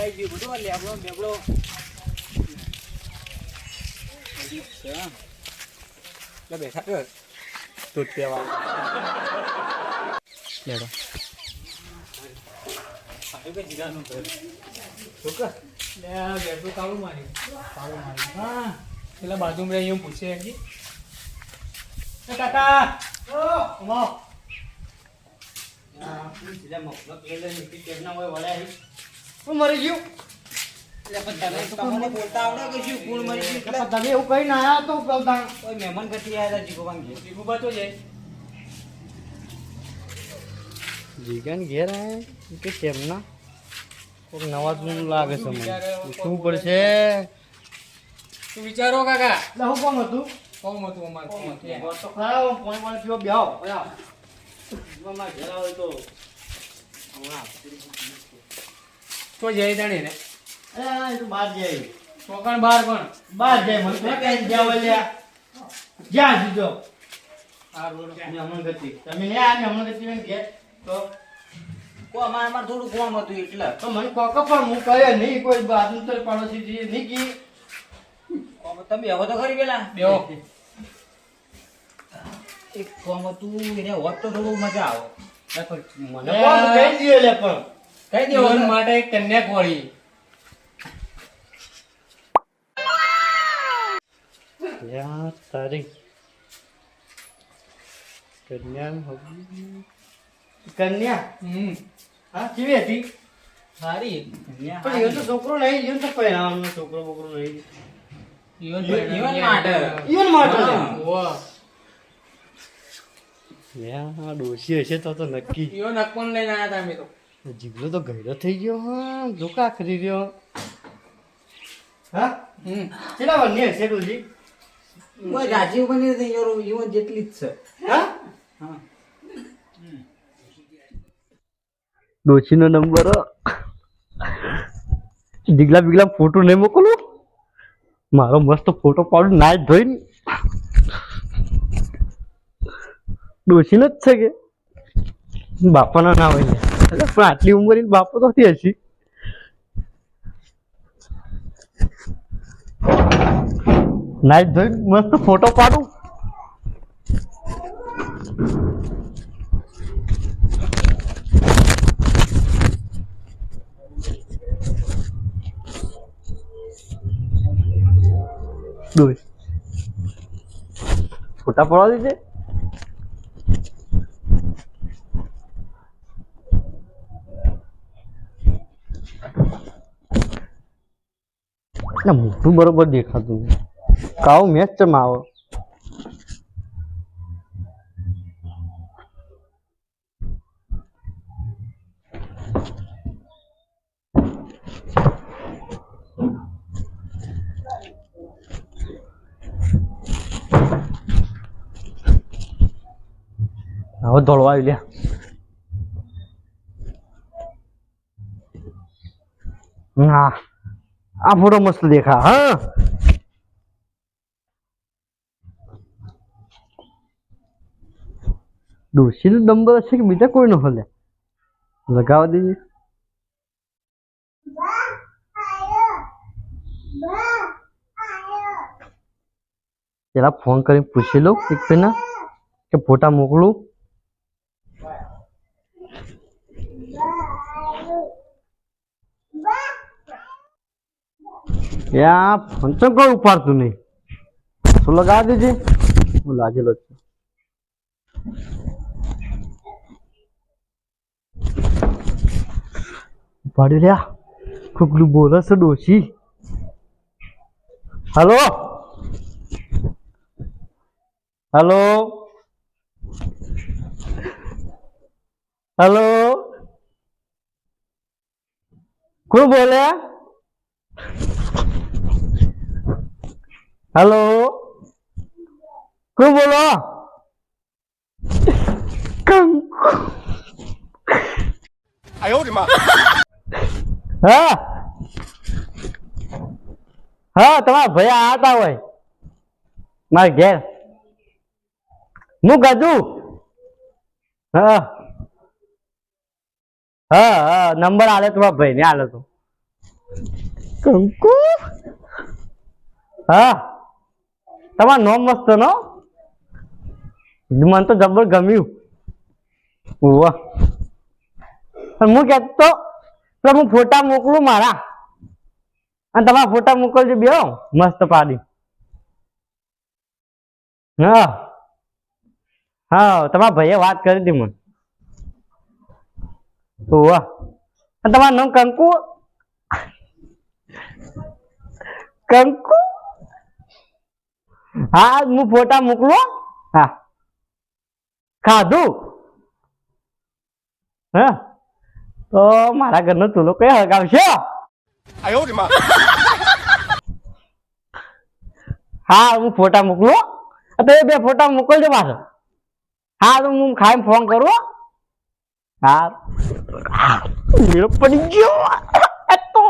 બદલાઈ ગયું બધું આ લેબડો બેબડો લે બેઠા તો તું પીવા લેડો. આવી કે જીગાનું ઘર. શું કર? લે આ બેઠું કાળું મારી કાળું મારી હા. પેલા બાજુમાં રહી એવું પૂછે હજી એ કાકા ઓ ઉમો હું. મરી ગયું તમને કોણ મરી ગયું તમે એવું કઈ ના આયા તો તાણ. મહેમાન ગતિ આવ્યા હતા જીગો ભાંગી જીગો બાતો જાય જીગન ઘેર આયા કે તેમના કોઈક નવા જૂનું લાગે છે મને. શું પડશે તું વિચારો કાકા. હું કોમ હતું? કોમ હતું અમારે? કોમ હતું? તો ખરા હું પાણી પાણી પીવા. મારા ઘેર આવે તો. તો જઈ તાણી ને. એ તો બહાર જાય. ચોકણ બાર પણ. બહાર જાય મને કઈ જાવ લ્યા જ્યાં સીધો આ ગતિ. તમે ને આ ગતિ ને તો. કો અમારે અમારે થોડું કોમ હતું એટલે. તો મને કોક પણ હું કહે નહીં કોઈ બાજુ તો પડોશી જે નહીં કી કોમ તમે હવે તો ખરી પેલા? બેહો એક કોમ હતું એને હોત તો થોડું મજા આવે. મને કોણ કહી દીધું લે પણ. કઈ દેવાનું માટે એક કન્યા કોળી યાર તારી કન્યા કન્યા? હમ. હા કેવી હતી? સારી. પણ એ તો છોકરો નહીં ઈવન તો પહેરાવાનો છોકરો બોકરો નહીં. ઈવન ઈવન માટે. ઈવન માટે. ઓહ યાર ડોશી હશે તો તો નક્કી. ઈવન અકપણ લઈને આયા હતા અમે તો. જીગલો તો ગયો થઈ ગયો હા. ધોકા ખરી રહ્યો. હા? કેટલા વરની હશે ડોશી? કોઈ રાજીવ બની નથી ઈવન જેટલી જ છે. હા? હા. ડોશીનો નંબર દીગલા બીગલા ફોટો નહીં મોકલું? મારો મસ્ત ફોટો પાડું ના જ ધોઈને. ડોશીનો જ છે કે? બાપાના ના હોય. એટલે પણ આટલી ઉંમર બાપો તો હતી હશે? ના જ મસ્ત ફોટો પાડું. ડોશ ફોટા પાડવા દીધે ના મોટું બરોબર દેખાતું કાવ મેચ ચમ આવો હવે દોડવા આવી લ્યા. હા આ ફોટો મસ્ત દેખા હા ડોશીનો નંબર હશે કે બીજા કોઈનો હલે લગાવવા દેજે પેલા ફોન કરીને પૂછી લઉં એક પેલા કે ફોટા મોકલું યા ફોન કોઈ ઉપાડતું નહીં. શું લગાવી દેજે હું લાગેલો છું. ઉપાડી લ્યા. કુકલું બોલે છે ડોશી. હલો? હલો? હલો? કોણ બોલે હલો કોણ બોલો હા હા તમારા ભાઈ આવતા હોય મારા ઘેર હું ગાજુ હા હા હા નંબર આલે તમારા ભાઈ ને આલે તો કંકુ હા તમારું નોમ મસ્ત નો મને તો જબર ગમ્યું. વાહ હું કહેતો તો હું ફોટા મોકલું મારા. અને તમારા ફોટા મોકલજો બે મસ્ત પાડી. હા. હા, તમારા ભાઈએ વાત કરી હતી મને. વાહ અને તમારું નામ કંકુ? કંકુ? હા હું ફોટા મોકલો, હા. ખાધું? હા? તો મારા ઘરનો ચૂલો કઈ હગાવશો હા, હું ફોટા મોકલું તો એ બે ફોટા મોકલજો પાછો. હા, તો હું ખાઈને ફોન કરું, હા. પડી ગયો આ તો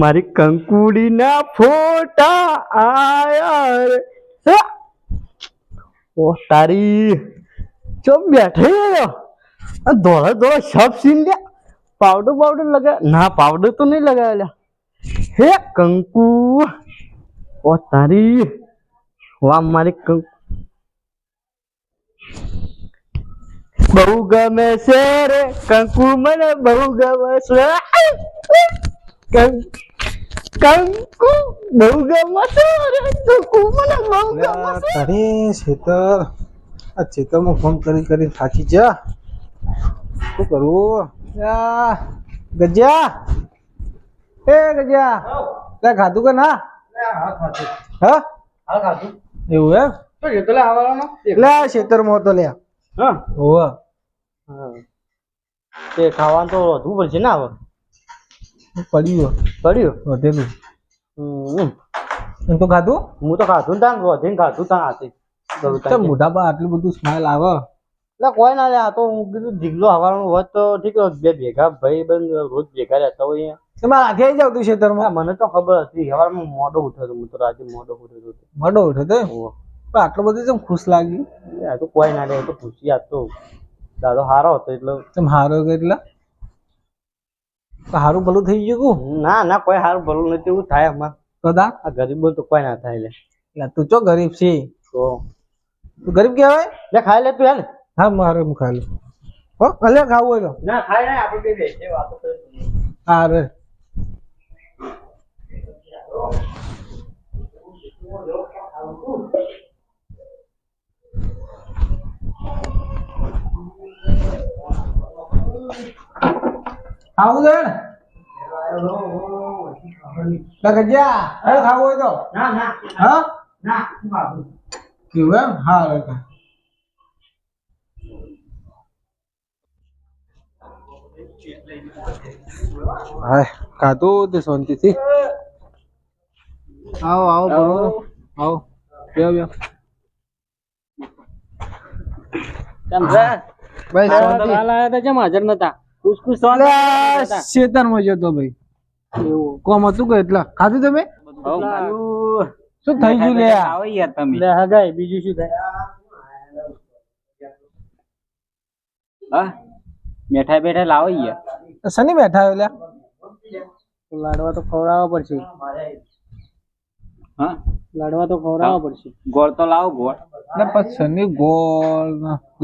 મારી કંકુડીના ફોટા આયા રે હા. ઓ તારી ચો બેઠે રહ્યો ધોળા ધોળા શબ સીન લ્યા પાવડર પાવડર લગા ના પાવડર તો નહીં લગાવેલા હે કંકુ ઓ તારી વાહ મારી કંકુ બહુ ગમે છે રે કંકુ મને બહુ ગમે છે કંકુ કંકુ બહુ ગમે છે રે કંકુ મને બહુ ગમે છે તારે છેતર આ છેતરમાં ફોન કરી કરી થાકી જા શું કરવું ગજ્યા એ ગજ્યા લે ખાધું કે ના હા ખાધું એવું એમ તો જેટલે આવવાનો લે આ છેતરમાં હતો લે હા હોવ હા. તે ખાવાનું તો વધવું પડશે ને હવે પડ્યું. પડ્યું? વધેલું. એમ. તો ખાધું? હું તો ખાધું તાન વધીને ખાધું તાન હાથે. પર આટલું બધું સ્માઈલ આવે? એટલે કોઈ ના લે આ તો હું કીધું જીગલો હવાનું હોત તો ઠીક બે ભેગા ભાઈ બંધ રોજ ભેગા રહેતા હોય તમારે હાથે આવી જાવ તું અહીંયા. મને તો ખબર હતી. હવારમાં મોડો ઉઠ્યો હતો હું તો રાતે મોડો ઉઠ્યો મોડો ઉઠે તો ઓહો. પણ આટલું બધું ખુશ લાગી આ તો કોઈ ના લે તો ખુશી આ તો. દાદો સારો હતો એટલે. ચમ હારો એટલે? હારું ભલું થઈ ગયું ના ના કોઈ સારું ભલું નથી. એવું થાય અમાર તો દા. આ ગરીબો તો કોઈ ના થાય લે. એટલે તું ચો ગરીબ છે? તો. તું ગરીબ કહેવાય? લે ખાઈ લે તું હેલ. હા મારે હું ખાઈ લઉં હો ભલે ખાવું હોય તો. ના ખાઈ ના આપણે બે બેસીને વાતો. હા રે. ખાવું છે ને લે ગજ્યા અરે ખાવું હોય તો ના ના હા ના હું ખાધું. કેવું એમ હા રે કા. હાય ખાધું તે શાંતિથી આવો આવો બરોબર આવો બેહો બેહો ભાઈ શાંતિ અલ્યા, શેતાનમાં જતો ભાઈ. કોમ હતું કે એટલા ખાધું તમે? શું થઈ ગયું લે? આ? લે હગાઈ બીજું શું થાય? બેઠા બેઠા લાવો યાર. શની બેઠા આવ્યો લ્યા લાડવા તો ખવડાવવા પડશે. હા? લાડવા તો ખવડાવવા પડશે. ગોળ તો લાવો ગોળ. ને પછી શનિ ગોળ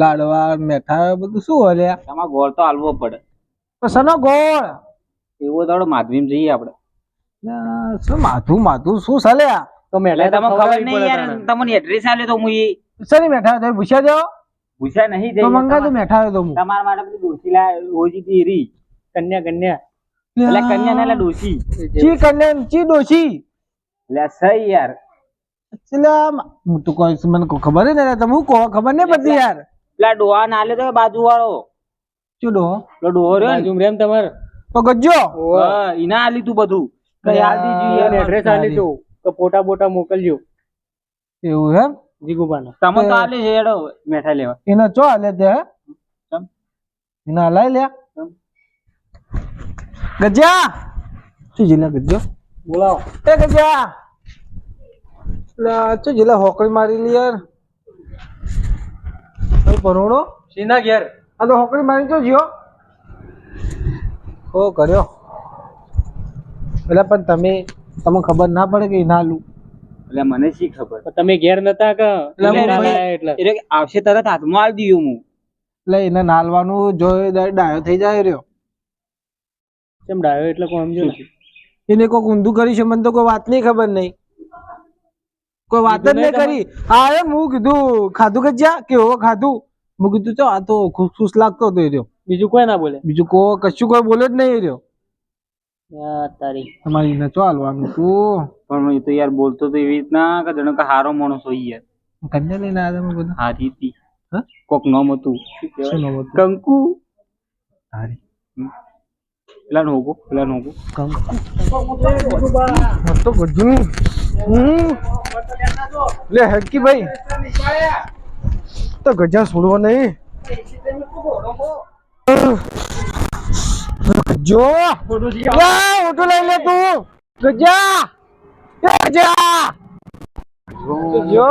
લાડવા મેઠા બધું શું હોય લ્યા તમારે ગોળ તો હાલવો પડે. શનો ગોળ. એવો દાડો માધવીમ જઈએ આપણે. શું માધુ માધુ શું આ? તો એટલે મેલા તમને ખબર નહીં યાર તમને એડ્રેસ આલે તો હું સરી બેઠા તમે પૂછ્યા જાઓ. પૂછ્યા નહીં તો મંગા તો બેઠા આવ્યો તો હું. તમારા માટે બધી ડોસી લા હોજી દી રી કન્યા કન્યા. એટલે કન્યા ને ડોસી ચી કન્યા ચી દોશી એટલે સહી યાર. લ્યા, હું તો કોઈ મને ખબર જ નહીં તમે હું કહો? ખબર નહીં પડતી યાર. પેલા ડોહા ના લે તો બાજુ વાળો શું ડો પેલો ડોહો રહ્યો ને? રેમ તમાર. તો ગજો હા, ઈના આલી તું બધું. કઈ આલ દીધું યાર. એડ્રેસ આલી તું તો ફોટા બોટા મોકલજો. એવું એમ? જીગુબાના. તમે તો આલે છે હેડો મેઠા લેવા. એનો ચો હાલે તે? હે? એના હલાય લ્યા? ગજા શું જીલા ગજો બોલાવો. એ ગજા લા શું જીલા હોકળી મારી લી યાર? એ પરોણો સીના ઘેર. આ તો હોકરી મારી તો જ્યો ઓ કર્યો. એટલે પણ તમે તમને ખબર ના પડે કે નાલું એટલે મને શી ખબર? તમે ઘેર નતા કે એટલે? આવશે તરત હાથમાં આવી દીધું હું. એટલે એને નાલવાનું જો એ ડાયો થઈ જાય રહ્યો. કેમ ડાયો એટલે કોણ સમજો એને કોઈક ઊંધું કરી છે મને તો કોઈ વાત નહીં ખબર નહીં. કોઈ વાત જ નહીં નહીં કરી. હા એમ હું કીધું ખાધું કે જ્યાં? કે હો ખાધું? હું કીધું ચો આ તો ખુશ ખુશ લાગતો હતો એ રહ્યો. બીજું કોઈ ના બોલે? બીજું કો કશું કોઈ બોલે જ નહીં એ રહ્યો. તારી. તમારી ચો તું પણ હું તો યાર બોલતો તો એવી રીતના કે જાણે કે હારો માણસ હોય યાર. કન્યા લઈને આવ્યા તમે બધા? હારી હતી. હા? કોક નામ હતું. શું નામ હતું? કંકુ. હારી. પેલા નોગો પેલા ગજુ લે હેડકી ભાઈ. તો ગજા છોડવો નહીં. જો યા ઓટો લઈ લે તું. ગજા! જો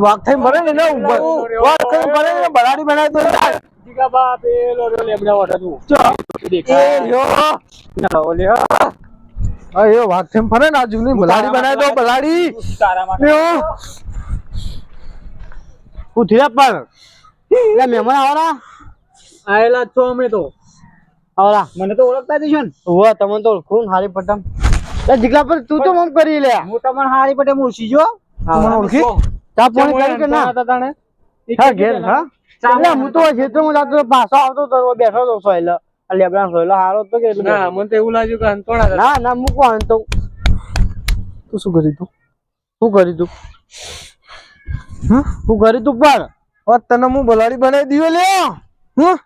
વાઘ થઈ મરે ને ને ઉપર વાઘ થઈ મરે ને બરાડી બનાવી દો જીગા બા પેલો લેબડા વાળા તું. ચો. એ દેખાય. યો ઓલે આ વાત વાઘ ફરે ને આ જૂની બલાડી બનાવી દો બલાડી. હું થયા પણ એટલે મહેમાન આવવાના આયેલા છો અમે તો. આવરા મને તો ઓળખતા જ છો ને. હોવા તમને તો ઓળખું હારી પટમ એ જીગલા પર તું તો મમ કરી લે. હું તમને હારી પટમ મૂછી જો મને ઓળખી? તા ફોન કરી કે ના? તાણે? હા ઘેર હા. એટલે હું તો ક્ષેત્રમાં જાતો પાછો આવતો તો બેઠો તો આ લેબડા સોયલો હારો તો કે ના મને તો એવું લાગ્યું કે અંતોણા ના ના મૂકો આન તું. શું કરી તું? શું કરી તું? શું કરી તું પણ? ઓ તને હું બલાડી બનાવી દીયો લે. હું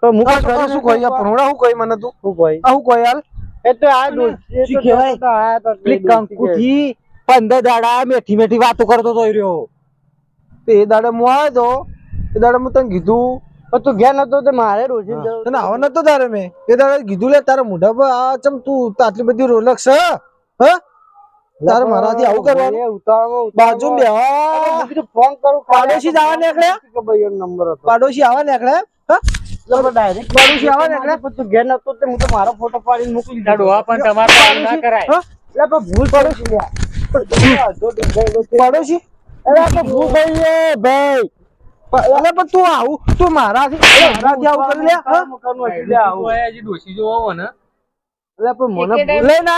તો હું કરી શું કહી આ પરોડા શું કહી મને તું? શું કહી આ શું કહી હાલ? એ તો આ શું કહેવાય? પેલી કંકુથી પંદર દાડા મેઠી મેઠી વાતો કરતો તો એ રહ્યો. તે દાડે હું આવ્યો તો એ દાડે હું તને કીધું. તું ઘેર નતો તે મારે રોજી તને આવો નતો તારે મેં. એ દાડે કીધું લે તારા મોઢા પર આ ચમ તું આટલી બધી રોલક છે હ? તારે મારાથી આવું કરવાનું? બાજુ બે ફોન કરું પાડોશી જ આવા નીકળ્યા નંબર હતો. પાડોશી આવા નીકળ્યા પાડોશી આવા નીકળ્યા તું ઘેર નતો તે હું તો મારો ફોટો પાડીને મોકલી ના ડોહા પણ તમારે તો ના કરાય. એટલે પણ ભૂલ પડોશી લ્યા. પડોશી? અરે ભૂલ છે ભાઈ અરે પણ તું આવું તું મારાથી મારાથી આવું કરી લે હજી ડોશી જોવા ને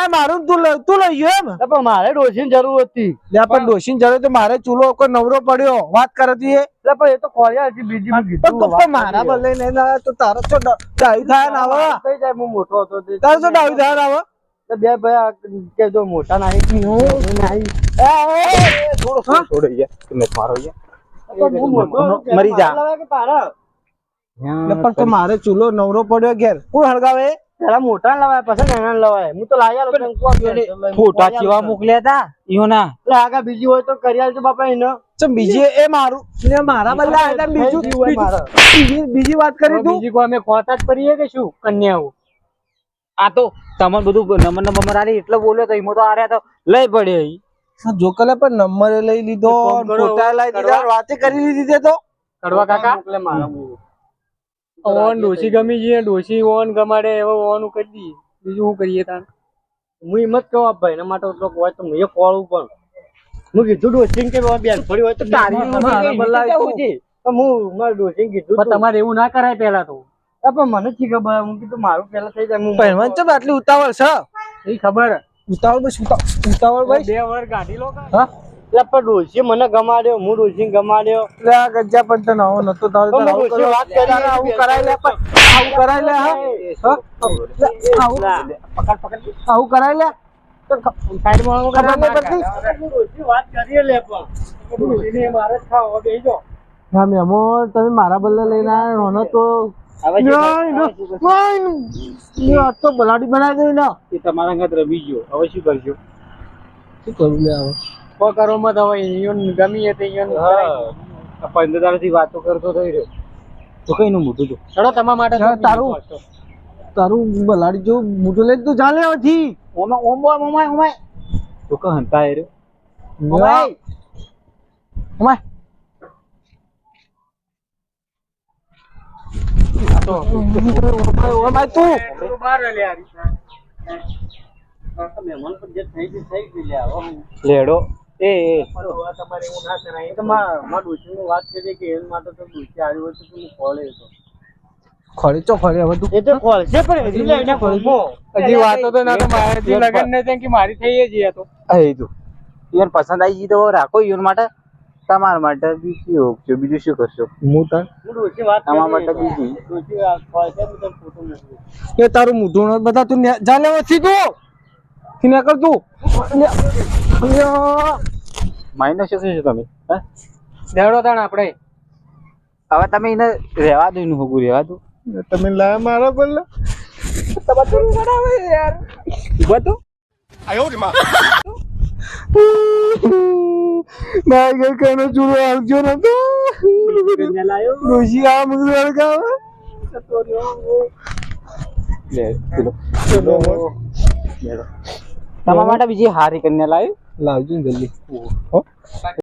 મારું ને તું લઈ- તું લઈ ગયો એમ પણ મારે ડોશીની જરૂર હતી પણ ડોશીની જરૂર તો મારે ચૂલો કોઈ નવરો પડ્યો વાત કરતી એ એટલે પણ એ તો હતી બીજી પણ તું તો મારા નહીં તો તારો તો ડાયું થાય ના આવે જાય હું મોટો હતો તારો તો ડાયું થાય ના આવે બે ભાઈ કે જો મોટા નાખી હું નાહી થોડો થોડો મારો મરી જા. પણ તો મારે ચૂલો નવરો પડ્યો ઘેર. કોણ હળગાવે? મોટા લવાય પછી નાના લવાય. હું તો લાયા ફોટા કેવા મોકલ્યા હતા ઈઓ ના એટલે આગળ બીજી હોય તો કરી આલજો બાપા એને. ચમ બીજી એ મારું ને મારા બદલે એટલે બીજું બીજું- બીજી બીજી વાત કરી તું. બીજી કોઈ અમે ખોતા જ કરીએ કે શું? કન્યાઓ. આ તો તમને બધું નંબર નંબર આલી એટલે બોલ્યો તો એમાં તો આર્યા તો લઈ પડ્યો. જોકલે પણ નંબર લઈ લીધો ફોટા લઈ દીધા વાતે કરી લીધી તે તો. કડવા કાકા? ઓન ડોશી ગમી જઈએ ડોશી ઓન ગમાડે એવો ઓન કરી દઈએ. બીજું શું કરીએ તાણ? હું એમ જ કહું ભાઈ ભાઈના માટે તો હોય તો હું એ કોળું પણ. હું કીધું ડોસીને કે બેન થોડી હોય તો તારી મારા તો. હું મારા ડોસીને કીધું તમારે એવું ના કરાય પેલા તો. પણ મને શી ખબર હું કીધું મારું પેલા થઈ જાય હું પહેલવાન ચમ આટલી ઉતાવળ છે? એ ખબર. ઉતાવળ બસ ઉતાવળ ભાઈ બે વર ગાડી લો હા? પણ મને ગમાડ્યો હું ડોશી ગમાડ્યો. એટલે આ ગજ્જા પણ તને આવો નતો તારે તારે આવું કરવા- વાત કરી આવું કરાય લે આવું કરાય લે હા? હા? આવું કરાય લે તમે મારા બદલે લઈને આવ્યા તો બલાડી બનાવી દઈ એ તમારા અંગત રમી ગયો. હવે શું કરશો? શું કરું લે હવે? કો કરો મત હવે ઈયોને ગમી તે ઈયોને પંદર દાડાથી વાતો કરતો થઈ રહ્યો. તો કઈ નું મોટું છું ચલો તમારા માટે તારું. તારું બલાડી જો મોટો લઈ તો ચાલે હવેથી ઓમાં ઓમ બોય ઓમાય ઓમાય તો કે હંતા એ રહ્યો ઓમાય ઓમાય ઓમાય ઓમાય તું. લેડો. એ એ. ખોળે ચો ખોળે હવે તું હજી વાતો તો ના તો લગન નહીં કે મારી થઈ જ તો. એ તો ઈવન પસંદ આવી ગઈ તો રાખો ઈવન માટે. તમારા માટે બીજી ઓપ્શન બીજું શું કરશો? હું તાર તમારા માટે બીજી? એ તારું મોઢું ન બધા તું જાને જા લેવા સીધું થી ને કર તું. માઇનસ શું છે તમે? હે? દેવડો તાણ આપણે. હવે તમે એને રહેવા દો એનું હોગું રહેવા દો. તમે લાયા મારા પર યાર ઊભા તો. ના ગઈ કઈનો આવજો ડોશી આ. તમારા માટે બીજી હારી કન્યા લાવી લાવજો ને જલ્દી